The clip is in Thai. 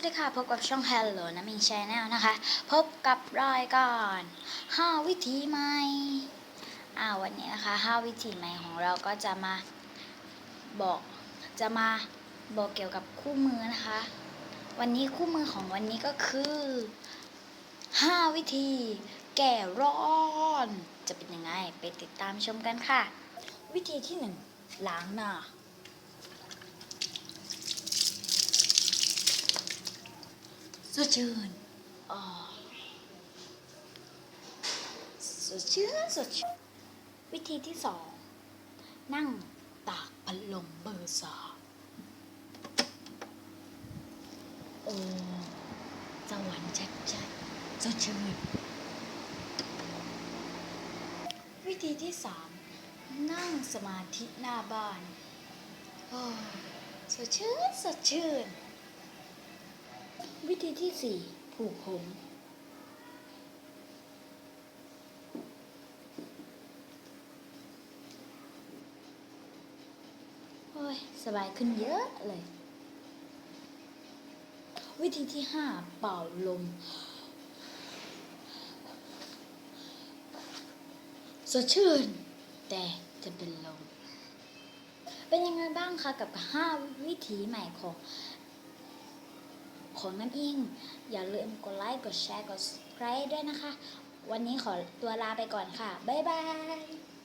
วัสดีค่ะ พบกับช่อง Hello นะมิง Channel นะคะ พบกับรายการ5วิธีใหม่อ่าวันนี้นะคะ5วิธีใหม่ของเราก็จะมาบอกจะมาบอกเกี่ยวกับคู่มือนะคะ วันนี้คู่มือของวันนี้ก็คือ 5 วิธี แก่ร้อน จะเป็นยังไงไปติดตามชมกันค่ะ วิธีที่ 1 ล้างหน้า สดชื่นอ๋อสดชื่นสดชื่นวิธีที่สอง นั่งตากพัดลมเบอร์สามโอ้สวรรค์ชัดชัดสดชื่นวิธีที่สาม นั่งสมาธิหน้าบ้าน โอ้สดชื่นสดชื่น วิธีที่สี่ผูกผมโอ้ยสบายขึ้นเยอะเลย วิธีที่ห้าเป่าลม สดชื่น แต่จะเป็นลมเป็นยังไงบ้างคะกับห้าวิธีใหม่ของ ของน้ำอิง อย่าลืมกดไลค์ กดแชร์ กด subscribe ด้วยนะคะ วันนี้ขอตัวลาไปก่อนค่ะ บ๊ายบาย